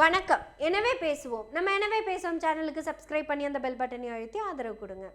வணக்கம். எனவே பேசுவோம். நம்ம எனவே பேசுவோம்? சேனலுக்கு சப்ஸ்கிரைப் பண்ணி அந்த பெல் பட்டனை அழுத்தி ஆதரவு கொடுங்க.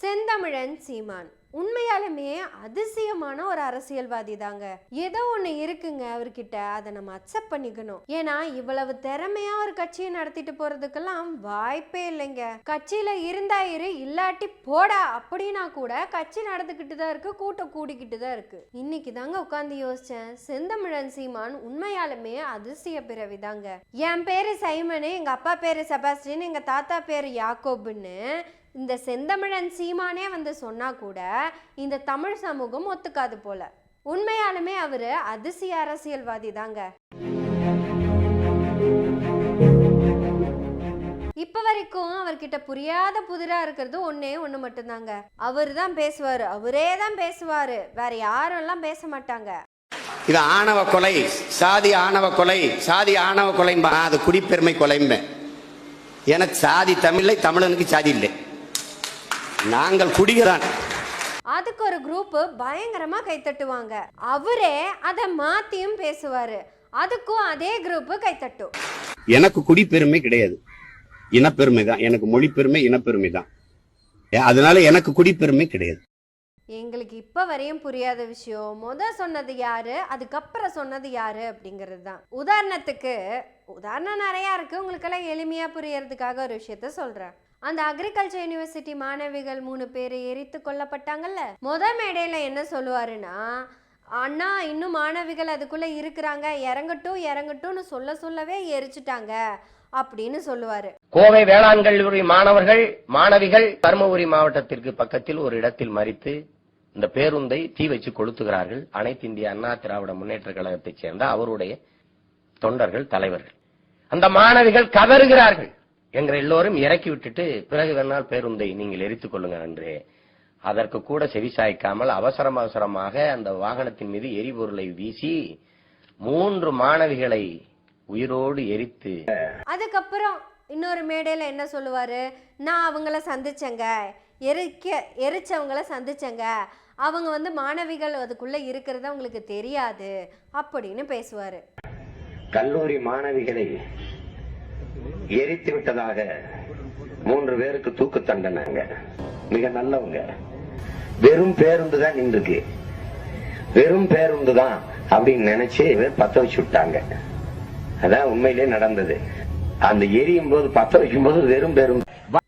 செந்தமிழன் சீமான். உண்மையாலுமே அதிசயமான ஒரு அரசியல்வாதி தாங்க ஏதோ ஒன்று இருக்குங்க அவர்கிட்ட அதை நம்ம அக்செப்ட் பண்ணிக்கணும். ஏன்னா இவ்வளவு திறமையா ஒரு கட்சியை நடத்திட்டு போறதுக்கெல்லாம் வாய்ப்பே இல்லைங்க. கட்சியில இருந்தா இரு இல்லாட்டி போடா அப்படின்னா கூட கட்சி நடந்துக்கிட்டு தான் இருக்கு கூட்டம் கூடிக்கிட்டு தான் இருக்கு. இன்னைக்கு தாங்க உட்காந்து யோசிச்சேன். செந்தமிழன் சீமான் உண்மையாலுமே அதிசய பிறவி தாங்க என் பேரு சைமனு எங்க அப்பா பேரு செபாஸ்டின் எங்க தாத்தா பேரு யாக்கோபுன்னு இந்த செந்தமிழன் சீமானே வந்து சொன்னா கூட இந்த தமிழ் சமூகம் ஒத்துக்காது போல. உண்மையாலுமே அவரு அதிசய அரசியல்வாதி தாங்க. இப்ப வரைக்கும் அவர்கிட்ட புரியாத புதிரா இருக்கிறது ஒன்னே ஒண்ணு மட்டும்தாங்க. அவர் தான் பேசுவாரு அவரே தான் பேசுவாரு வேற யாரும் எல்லாம் பேச மாட்டாங்க. இது ஆணவ கொலை சாதி ஆணவ கொலை சாதி ஆணவ கொலை அது குடிப்பெருமை கொலைம்பேன் எனக்கு சாதி தமிழை தமிழனுக்கு சாதி இல்லை. நாங்கள் குடிகளான். அதுக்கு ஒரு குரூப் பயங்கரமா கைத்தட்டுவாங்க. அவரே அதை மாத்தியும் பேசுவாரு. அதுக்கும் அதே குரூப் கைத்தட்டும். எனக்கு குடிப்பெருமை கிடையாது. இனப்பெருமை தான். எனக்கு மொழி பெருமை இனப்பெருமை தான். அதனால எனக்கு குடிப்பெருமை கிடையாது. எங்களுக்கு இப்ப வரையும் புரியாத விஷயம். முத சொன்னது யாரு? அதுக்கப்புறம் சொன்னது யாரு? அப்படிங்கிறது தான். உதாரணத்துக்கு உதாரணம் நிறைய இருக்கு. உங்களுக்கெல்லாம் எளிமையா புரியறதுக்காக ஒரு விஷயத்த சொல்றேன். அந்த அக்ரிகல்ச்சர் யூனிவர்சிட்டி மாணவிகள் மூணு பேர் எரித்து கொல்லப்பட்டாங்கல்ல? முத மேடையில என்ன சொல்லுவாருன்னா அண்ணா இன்னும் மாணவிகள் அதுக்குள்ளே இருக்கிறாங்க. இறங்கட்டும் இறங்கட்டும்னு சொல்ல சொல்லவே எரிச்சிட்டாங்க. அப்படின்னு சொல்லுவாரு. கோவை வேளாண் கல்லூரி மாணவர்கள் மாணவிகள் தருமபுரி மாவட்டத்திற்கு பக்கத்தில் ஒரு இடத்தில் மறித்து இந்த பேருந்தை தீ வச்சு கொளுத்துகிறார்கள். அனைத்து இந்திய அண்ணா திராவிட முன்னேற்ற கழகத்தைச் சேர்ந்த அவருடைய தொண்டர்கள் தலைவர்கள். அந்த மாணவிகள் கதறுகிறார்கள். எங்கள் எல்லோரும் இறக்கி விட்டுட்டு பிறகு வேணால் பேருந்தை நீங்கள் எரித்துக் கொள்ளுங்கள் என்று அதற்கு கூட செவிசாய்க்காமல் அவசரம் அவசரமாக அந்த வாகனத்தின் மீது எரிபொருளை வீசி மூன்று மாணவிகளை உயிரோடு எரித்து அதுக்கப்புறம் இன்னொரு மேடையில் என்ன சொல்லுவார்? நான் அவங்கள சந்திச்சேங்க. எரிக்க எரிச்சவங்கள சந்திச்சேங்க. அவங்க வந்து மாணவிகள் அதுக்குள்ளே இருக்கிறது அவங்களுக்கு தெரியாது அப்படின்னு பேசுவார். கல்லூரி மாணவிகளை எரித்து விட்டதாக மூன்று பேருக்கு தூக்கு தண்டனைங்க. மிக நல்லவங்க. வெறும் பேருந்து தான் நின்றுக்கு வெறும் பேருந்து தான் அப்படின்னு நினைச்சு பத்த வச்சு விட்டாங்க. அதான் உண்மையிலே நடந்தது. அந்த எரியும் போது பத்த வைக்கும் போது வெறும் பேரும்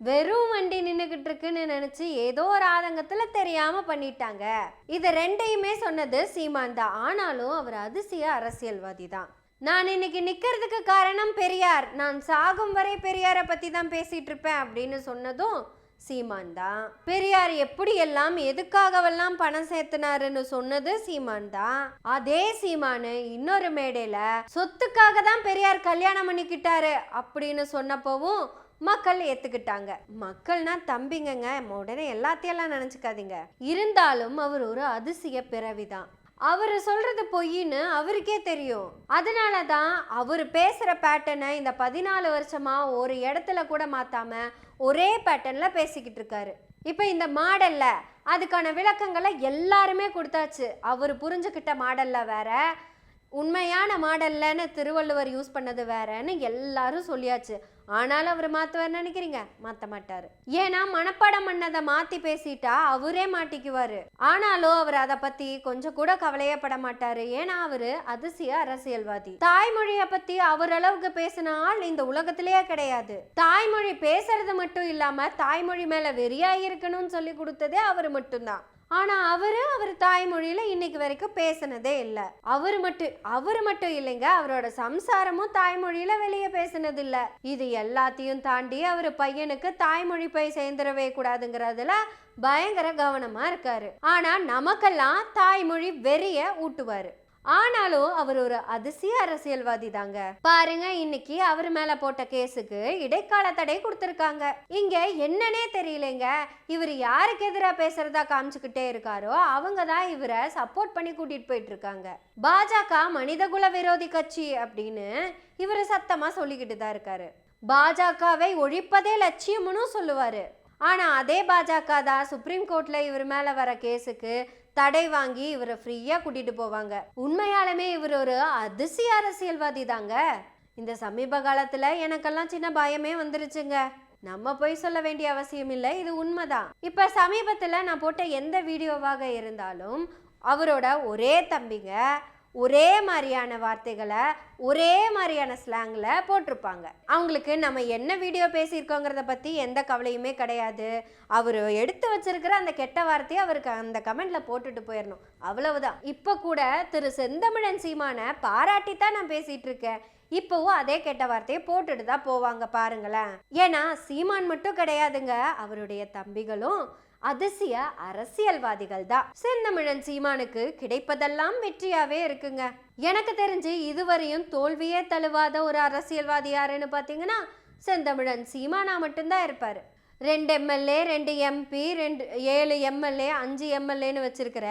வெறும் வண்டி நின்னுகிட்டு இருக்குன்னு நினைச்சு ஏதோ ஒரு ஆதங்கத்துல தெரியாம பண்ணிட்டாங்க. இது ரெண்டையுமே சொன்னது சீமான் தான். ஆனாலும் அவர் அதிசய அரசியல்வாதி தான். நான் இன்னைக்கு நிற்கிறதுக்கு காரணம் பெரியார். நான் சாகும் வரை பெரியாரை பற்றி தான் பேசிகிட்டு இருப்பேன் அப்படின்னு சொன்னதும் சீமான் தான் பெரியார் எப்படியெல்லாம் எதுக்காகவெல்லாம் பணம் சேர்த்துனாருன்னு சொன்னது சீமான் தான் அதே சீமானு இன்னொரு மேடையில சொத்துக்காக தான் பெரியார் கல்யாணம் பண்ணிக்கிட்டாரு அப்படின்னு சொன்னப்பவும் மக்கள் ஏத்துக்கிட்டாங்க. மக்கள்னா தம்பிங்கங்க உடனே எல்லாத்தையெல்லாம் நினைச்சுக்காதீங்க. இருந்தாலும் அவர் ஒரு அதிசய பிறவிதான். அவர் சொல்கிறது பொய்ன்னு அவருக்கே தெரியும். அதனால தான் அவர் பேசுகிற பேட்டர்னை இந்த பதினாலு வருஷமாக ஒரு இடத்துல கூட மாற்றாமல் ஒரே பேட்டர்னில் பேசிக்கிட்டு இருக்காரு. இப்போ இந்த மாடலில் அதுக்கான விளக்கங்களை எல்லாருமே கொடுத்தாச்சு. அவர் புரிஞ்சுக்கிட்ட மாடலில் வேற உண்மையான மாடல்லன்னு திருவள்ளுவர் யூஸ் பண்ணது வேறன்னு எல்லாரும் சொல்லியாச்சு. ஆனாலும் அவர் மாற்றுவார் நினைக்கிறீங்க? மாற்ற மாட்டாரு. ஏன்னா மனப்பாடம் பண்ணதை மாத்தி பேசிட்டா அவரே மாட்டிக்குவார். ஆனாலும் அவர் அதை பத்தி கொஞ்சம் கூட கவலையப்பட மாட்டாரு. ஏன்னா அவரு அதிசய அரசியல்வாதி. தாய்மொழியை பத்தி அவர் அளவுக்கு பேசின ஆள் இந்த உலகத்திலேயே கிடையாது. தாய்மொழி பேசுறது மட்டும் இல்லாம தாய்மொழி மேல வெறியா இருக்கணும்னு சொல்லி கொடுத்ததே அவர் மட்டும்தான். ஆனால் அவர் அவர் தாய்மொழியில் இன்னைக்கு வரைக்கும் பேசினதே இல்லை. அவர் மட்டும் அவர் மட்டும் இல்லைங்க அவரோட சம்சாரமும் தாய்மொழியில் வெளியே பேசினது இல்லை. இது எல்லாத்தையும் தாண்டி அவர் பையனுக்கு தாய்மொழி போய் சேர்ந்துடவே கூடாதுங்கிறதுல பயங்கர கவனமாக இருக்காரு. ஆனால் நமக்கெல்லாம் தாய்மொழி வெறிய ஊட்டுவார். ஆனாலும் அவர் ஒரு அதிசய அரசியல்வாதி தாங்க பாருங்க இன்னைக்கு அவர் மேல போட்ட கேஸுக்கு இடைக்கால தடை கொடுத்திருக்காங்க. இங்க என்னன்னே தெரியலங்க. இவர் யாருக்கு எதிராக பேசுறதா காமிச்சுக்கிட்டே இருக்காரோ அவங்க தான் இவரை சப்போர்ட் பண்ணி கூட்டிட்டு போயிட்டு இருக்காங்க. பாஜக மனிதகுல விரோதி கட்சி அப்படின்னு இவர் சத்தமா சொல்லிக்கிட்டு தான் இருக்காரு. பாஜகவை ஒழிப்பதே லட்சியம்னு சொல்லுவாரு. ஆனா அதே பாஜக தான் சுப்ரீம் கோர்ட்ல இவர் மேல வர கேஸுக்கு தடை வாங்கி இவரை ஃப்ரீயாக கூட்டிட்டு போவாங்க. உண்மையாலுமே இவர் ஒரு அதிசய அரசியல்வாதி தாங்க இந்த சமீப காலத்தில் எனக்கெல்லாம் சின்ன பயமே வந்துருச்சுங்க. நம்ம போய் சொல்ல வேண்டிய அவசியம் இல்லை இது உண்மைதான். இப்போ சமீபத்தில் நான் போட்ட எந்த வீடியோவாக இருந்தாலும் அவரோட ஒரே தம்பிங்க ஒரே மாதிரியான வார்த்தைகளை ஒரே மாதிரியான ஸ்லாங்கில் போட்டிருப்பாங்க. அவங்களுக்கு நம்ம என்ன வீடியோ பேசியிருக்கோங்கிறத பற்றி எந்த கவலையுமே கிடையாது. அவர் எடுத்து வச்சிருக்கிற அந்த கெட்ட வார்த்தையை அவருக்கு அந்த கமெண்டில் போட்டுட்டு போயிடணும் அவ்வளவுதான். இப்போ கூட திரு செந்தமிழன் சீமான பாராட்டி தான் நான் பேசிகிட்டு இருக்கேன். இப்போவும் அதே கெட்ட வார்த்தையை போட்டுட்டு தான் போவாங்க பாருங்களேன். ஏன்னா சீமான் மட்டும் கிடையாதுங்க. அவருடைய தம்பிகளும் அதிசய அரசியல்வாதிகள் தான். செந்தமிழன் சீமானுக்கு கிடைப்பதெல்லாம் வெற்றியாவே இருக்குங்க. எனக்கு தெரிஞ்சு இதுவரையும் தோல்வியே தழுவாத ஒரு அரசியல்வாதி யாருன்னு பார்த்தீங்கன்னா செந்தமிழன் சீமானா மட்டும்தான் இருப்பார். ரெண்டு எம்எல்ஏ ரெண்டு எம்பி ரெண்டு ஏழு எம்எல்ஏ அஞ்சு எம்எல்ஏன்னு வச்சிருக்கிற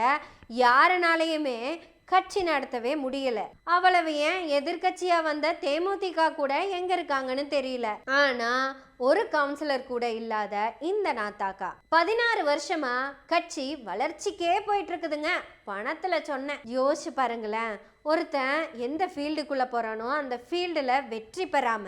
யாருனாலையுமே கட்சி நடத்தவே முடியல. அவ்வளவு ஏன்? எதிர்கட்சியா வந்த தேமுதிக கூட எங்க இருக்காங்கன்னு தெரியல. ஆனா ஒரு கவுன்சிலர் கூட இல்லாத இந்த நாத்தாக்கா. பதினாறு வருஷமா கட்சி வளர்ச்சிக்கே போயிட்டு இருக்குதுங்க பணத்துல சொன்னேன். யோசிச்சு பாருங்களேன். ஒருத்தன் எந்த ஃபீல்டுக்குள்ள போறானோ அந்த ஃபீல்டுல வெற்றி பெறாம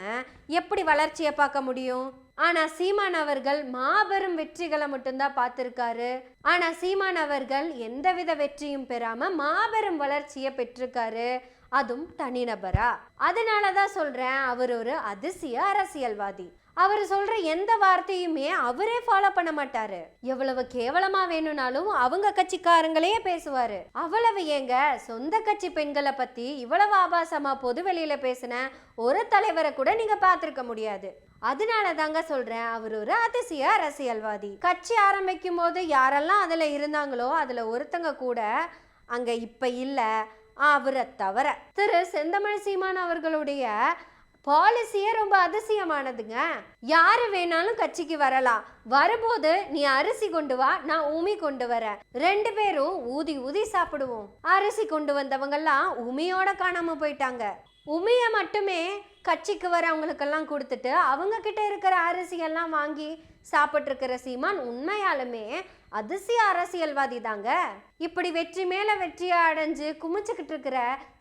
எப்படி வளர்ச்சியை பார்க்க முடியும்? ஆனா சீமான் அவர்கள் மாபெரும் வெற்றிகளை மட்டும்தான் பார்த்துருக்காரு. ஆனா சீமான் அவர்கள் எந்தவித வெற்றியும் பெறாம மாபெரும் வளர்ச்சியை பெற்றிருக்காரு. அதுவும் தனிநபரா? அதனாலதான் சொல்றேன் அவர் ஒரு அதிசய அரசியல்வாதி. அவர் சொல்ற எந்த வார்த்தையுமே அவரே ஃபாலோ பண்ண மாட்டாரு. எவ்வளவு கேவலமா வேணும்னாலும் அவங்க கட்சிக்காரங்களையே பேசுவாரு. அவ்வளவு ஏங்க சொந்த கட்சி பெண்களை பத்தி இவ்வளவு ஆபாசமா பொது வெளியில பேசின ஒரு தலைவரை கூட நீங்க பார்த்திருக்க முடியாது. அதனால தாங்க சொல்றேன் அவர் ஒரு அதிசய அரசியல்வாதி. கட்சி ஆரம்பிக்கும் போது யாரெல்லாம் அதுல இருந்தாங்களோ அதுல ஒருத்தங்க கூட அங்க இப்ப இல்ல அவரை தவிர. திரு செந்தமிழ் சீமான் அவர்களுடைய பாலிசியே ரொம்ப அதிசயமானதுங்க. யாரு வேணாலும் கட்சிக்கு வரலாம். வரும்போது நீ அரிசி கொண்டு வா நான் உமி கொண்டு வரேன். ரெண்டு பேரும் ஊதி ஊதி சாப்பிடுவோம். அரிசி கொண்டு வந்தவங்கெல்லாம் உமியோட காணாம போயிட்டாங்க. உமிய மட்டுமே கட்சிக்கு வரவங்களுக்கெல்லாம் கொடுத்துட்டு அவங்க கிட்ட இருக்கிற அரிசியெல்லாம் வாங்கி சாப்பிட்ருக்கிற சீமான் உண்மையாலுமே அதிசய அரசியல்வாதி தாங்க இப்படி வெற்றி மேல வெற்றியை அடைஞ்சு குமிச்சுக்கிட்டு இருக்கிற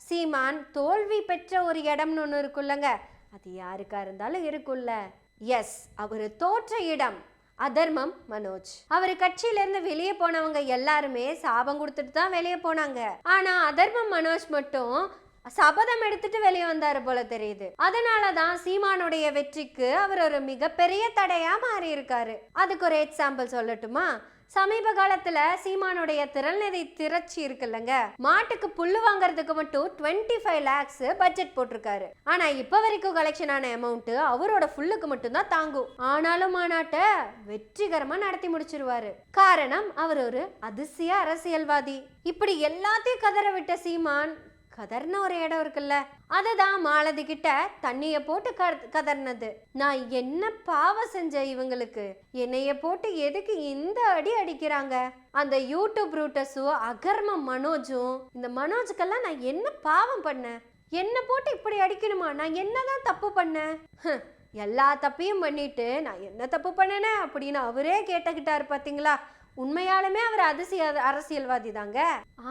சீமான் தோல்வி பெற்ற ஒரு இடம்னு ஒன்று இருக்குல்லங்க. அது யாருக்கா இருந்தாலும் இருக்கும்ல. எஸ் அவர் தோற்ற இடம் அதர்மம் மனோஜ். அவர் கட்சியிலேருந்து வெளியே போனவங்க எல்லாருமே சாபம் கொடுத்துட்டு தான் வெளியே போனாங்க. ஆனா அதர்மம் மனோஜ் மட்டும் சபதம் எடுத்துட்டு வெளியே வந்தாரு போல தெரியுது. அதனாலதான் சீமானுடைய வெற்றிக்கு அவர் ஒரு மிகப்பெரிய தடையா மாறி இருக்காரு அதுக்கு ஒரு எக்ஸாம்பிள் சொல்லட்டுமா? சமீப காலத்துல சீமானுடைய திறல்நிதி இருக்கு இருக்குல்லங்க. மாட்டுக்கு புல்லு வாங்குறதுக்கு மட்டும் டுவெண்ட்டி ஃபைவ் லேக்ஸ் பட்ஜெட் போட்டிருக்காரு. ஆனா இப்ப வரைக்கும் கலெக்ஷன் ஆன அமௌண்ட் அவரோட ஃபுல்லுக்கு மட்டும்தான் தாங்கும். ஆனாலும் மாநாட்டை வெற்றிகரமா நடத்தி முடிச்சிருவாரு. காரணம் அவர் ஒரு அதிசய அரசியல்வாதி. இப்படி எல்லாத்தையும் கதற விட்ட சீமான் கதர்ன ஒரு இடம் இருக்குல்ல அதுதான் மாலதி கிட்ட தண்ணிய போட்டு க- கதர்னது. நான் என்ன பாவம் செஞ்சேன் இவங்களுக்கு? என்னைய போட்டு எதுக்கு இந்த அடி அடிக்கிறாங்க? அந்த யூடியூப் ரூட்டஸும் அகர்ம மனோஜும் இந்த மனோஜுக்கெல்லாம் நான் என்ன பாவம் பண்ணேன் என்ன போட்டு இப்படி அடிக்கணுமா? நான் என்னதான் தப்பு பண்ணேன் எல்லா தப்பையும் பண்ணிட்டு நான் என்ன தப்பு பண்ணேனே அப்படின்னு அவரே கேட்டுக்கிட்டாரு பாத்தீங்களா? உண்மையாலுமே அவர் அதிசய அரசியல்வாதி தாங்க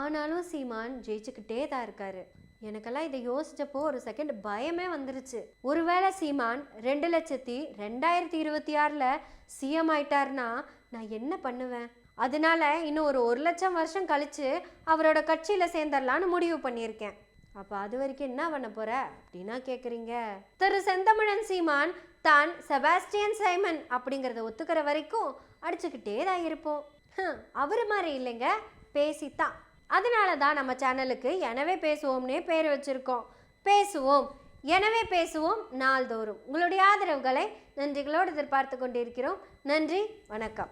ஆனாலும் சீமான் ஜெயிச்சுக்கிட்டே தான் இருக்காரு. எனக்கெல்லாம் இதை யோசிச்சப்போ ஒரு செகண்ட் பயமே வந்துருச்சு. ஒருவேளை சீமான் ரெண்டு லட்சத்தி ரெண்டாயிரத்தி இருபத்தி ஆறில் சிஎம் ஆயிட்டாருன்னா நான் என்ன பண்ணுவேன்? அதனால இன்னும் ஒரு ஒரு லட்சம் வருஷம் கழிச்சு அவரோட கட்சியில் சேர்ந்துடலான்னு முடிவு பண்ணியிருக்கேன். அப்போ அது வரைக்கும் என்ன பண்ண போற? அப்படின்னா கேட்குறீங்க திரு செந்தமிழன் சீமான் தான் செபாஸ்டியன் சைமன் அப்படிங்கிறத ஒத்துக்கிற வரைக்கும் அடிச்சுக்கிட்டே தான் இருப்போம். அவர் மாதிரி இல்லைங்க பேசித்தான். அதனால தான் நம்ம சேனலுக்கு எனவே பேசுவோம்னே பேர் வச்சுருக்கோம். பேசுவோம் எனவே பேசுவோம் நாள்தோறும். உங்களுடைய ஆதரவுகளை நன்றிகளோடு எதிர்பார்த்து கொண்டிருக்கிறோம். நன்றி வணக்கம்.